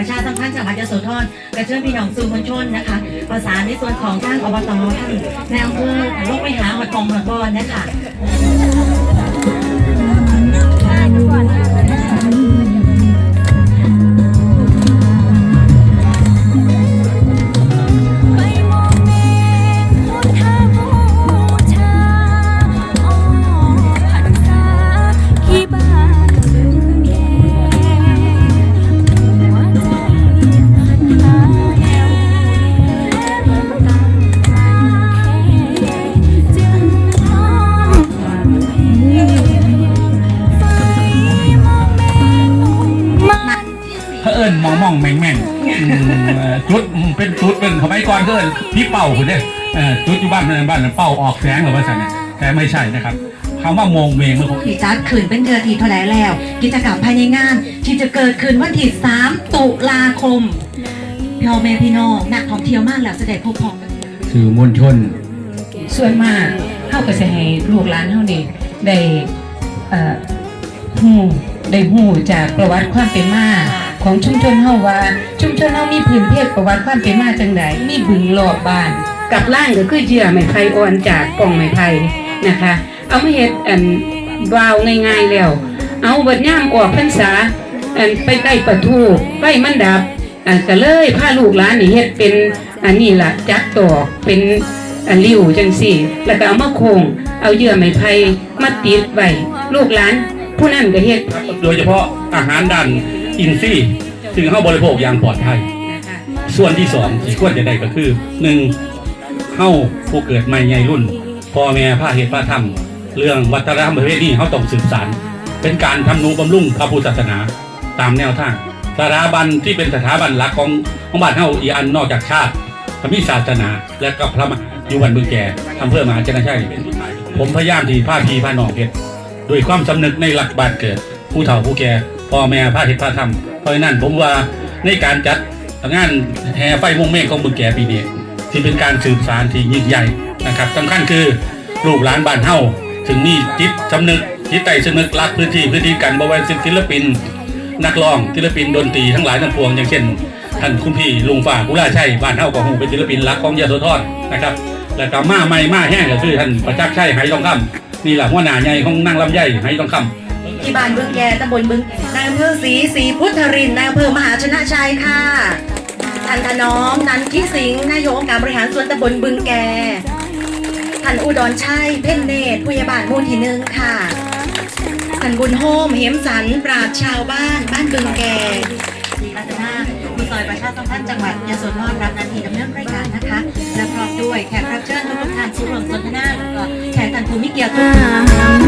ประชาสัมพันธ์จังหวัดยโสธรกระเชิญพี่น้องสื่อมวลชนนะคะ ประสานในส่วนของทางอบตท่านในอำเภอลงไปหาหอดกองหอดบอลนะคะ นเผอิญมองมองแม่งแม่งอืมเอ่อจุดอืมเป็นจุดเป็นสมัยก่อนก็เอิ้นพี่เป่าคุณเนี่ยเอ่อจุดอยู่บ้านในบ้านเป่าออกแสงหรือว่าสันเนี่ยแต่ไม่ใช่นะครับคำว่ามองเมงมันคงที่จัดขึ้นเป็นเดือนที่เท่าไหร่แล้ว กิจกรรมภายในงาน ที่จะเกิดขึ้นวันที่ 3 ตุลาคมพ่อแม่พี่น้องนักท่องเที่ยวมากแล้วจะได้พบพอกันสื่อมวลชน ส่วนมากเฮาก็สิให้ลูกหลานเฮานี่ได้เอ่อฮู้ได้ฮู้จากประวัติความเป็นมา ของชุมชนเฮาว่าชุมชนเฮามีพื้นเพประวัติความเป็นมาจังไดมีบึงรอบบ้าน กับล่างก็คือเยื่อไม้ไผ่อ่อนจากกล่องไม้ไผ่นะคะ เอามาเฮ็ดอันวาวง่ายๆแล้ว เอาบัดย่ามออกพรรษาอันไปใกล้ประตูไฟมันดับอันก็เลยพาลูกหลานนี่เฮ็ดเป็นอันนี้ล่ะจักตอกเป็นอันริ้วจังซี่ แล้วก็เอามาโคงเอาเยื่อไม้ไผ่มาติดไว้ลูกหลานผู้นั้นก็เฮ็ดโดยเฉพาะอาหารด้าน อินทรีย์ซึ่งเข้าบริโภคอย่างปลอดภัย ส่วนที่สองที่ควรจะได้ก็คือหนึ่งเข้าผู้เกิดใหม่ใหญ่รุ่นพ่อแม่ผ้าเหตุผ้าธรรม เรื่องวัฒนธรรมประเพณีเขาต้องสืบสานเป็นการทำนุบำรุงพระพุทธศาสนาตามแนวทางสถาบันที่เป็นสถาบันหลักของของบ้านเฮาอีอันนอกจากชาติพระมิศาสนา และก็พระมหาอยู่วันบึงแก่อำเภอมหาชนชัยผมพยายามที่ผ้าพีผ้านองเพชรด้วยความสำนึกในหลักบ้านเกิด ผู้เฒ่าผู้แก่ พ่อแม่ผ้าเหตุผ้าธรรมเพราะนั้นผมว่าในการจัดงานแห่ไฟมงเมฆของบึงแก่ปีนี้ที่เป็นการสืบสารที่ยิ่งใหญ่นะครับสำคัญคือลูกหลานบ้านเฮาถึงมีจิตสำนึกจิตใจสำนึกรักพื้นที่พื้นที่กันบริเวณศิลปิน นักร้องศิลปินดนตรีทั้งหลายทั้งปวงอย่างเช่นท่านคุณพี่ลุงฝ่ากุลาชัยบ้านเฮาก็หูเป็นศิลปินรักของยโสธรนะครับแล้วก็มาใหม่มาแห้งก็คือท่านประจักษ์ชัยไหทองคำนี่แหละหัวหน้าใหญ่ของนางลำไยไหทองคำ ที่บ้านบึงแกตำบลบึงนายอำเภอศรีศรีพุทธรินทร์นายอำเภอมหาชนะชัยค่ะท่านถนอมนันทิสิงห์นายกองค์การบริหารส่วนตำบลบึงแกท่านอุดรชัยเพ่นเนตรผู้ใหญ่บ้านมู่ที่หนึ่งค่ะท่านบุญโฮมเหมสันปราชชาวบ้านบ้านบึงแกศรีรัตนาผู้ซอยประชาสัมพันธ์จังหวัดยะโสธรรับหนาทีดำเนินรายการนะคะ และพร้อมด้วยแขกรับเชิญทุกท่านผู้ร่วมสนทนาแล้วก็แขกท่านผู้มีเกียรติทุกท่านง